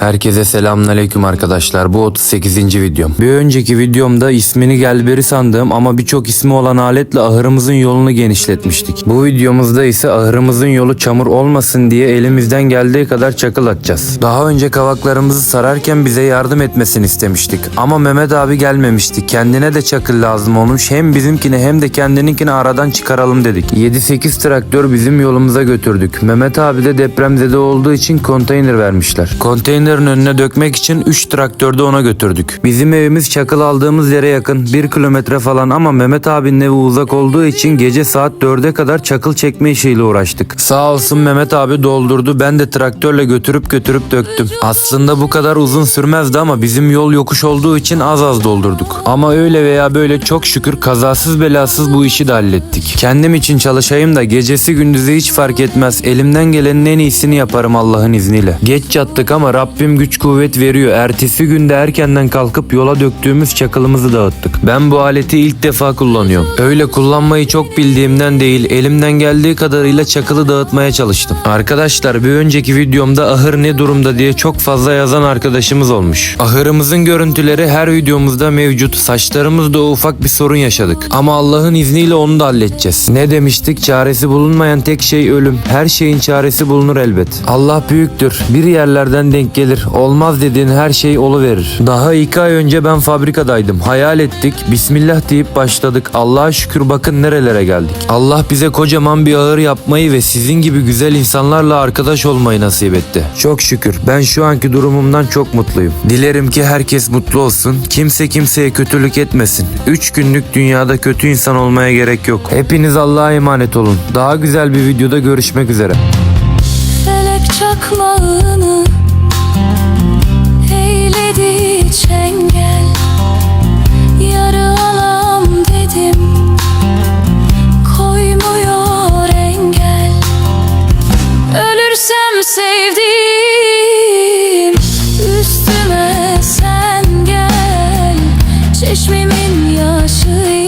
Herkese selamünaleyküm arkadaşlar. Bu 38. videom. Bir önceki videomda ismini Gelberi sandığım ama birçok ismi olan aletle ahırımızın yolunu genişletmiştik. Bu videomuzda ise ahırımızın yolu çamur olmasın diye elimizden geldiği kadar çakıl atacağız. Daha önce kavaklarımızı sararken bize yardım etmesini istemiştik. Ama Mehmet abi gelmemişti. Kendine de çakıl lazım olmuş. Hem bizimkini hem de kendininkini aradan çıkaralım dedik. 7-8 traktör bizim yolumuza götürdük. Mehmet abi de depremzede olduğu için konteyner vermişler. Konteynerin önüne dökmek için 3 traktör de ona götürdük. Bizim evimiz çakıl aldığımız yere yakın 1 kilometre falan ama Mehmet abinin evi uzak olduğu için gece saat 4'e kadar çakıl çekme işiyle uğraştık. Sağ olsun Mehmet abi doldurdu ben de traktörle götürüp götürüp döktüm. Aslında bu kadar uzun sürmezdi ama bizim yol yokuş olduğu için az az doldurduk. Ama öyle veya böyle çok şükür kazasız belasız bu işi de hallettik. Kendim için çalışayım da gecesi gündüzü hiç fark etmez. Elimden gelenin en iyisini yaparım Allah'ın izniyle. Geç yattık ama Rabbim güç kuvvet veriyor. Ertesi günde erkenden kalkıp yola döktüğümüz çakılımızı dağıttık. Ben bu aleti ilk defa kullanıyorum. Öyle kullanmayı çok bildiğimden değil, elimden geldiği kadarıyla çakılı dağıtmaya çalıştım. Arkadaşlar bir önceki videomda ahır ne durumda diye çok fazla yazan arkadaşımız olmuş. Ahırımızın görüntüleri her videomuzda mevcut. Saçlarımızda ufak bir sorun yaşadık. Ama Allah'ın izniyle onu da halledeceğiz. Ne demiştik? Çaresi bulunmayan tek şey ölüm. Her şeyin çaresi bulunur elbet. Allah büyüktür. Bir yerlerden denk gelir. Olmaz dediğin her şey oluverir. Daha iki ay önce ben fabrikadaydım. Hayal ettik. Bismillah deyip başladık. Allah'a şükür bakın nerelere geldik. Allah bize kocaman bir ağır yapmayı ve sizin gibi güzel insanlarla arkadaş olmayı nasip etti. Çok şükür. Ben şu anki durumumdan çok mutluyum. Dilerim ki herkes mutlu olsun. Kimse kimseye kötülük etmesin. Üç günlük dünyada kötü insan olmaya gerek yok. Hepiniz Allah'a emanet olun. Daha güzel bir videoda görüşmek üzere. Felek çakmağını Çeşmemin yaşı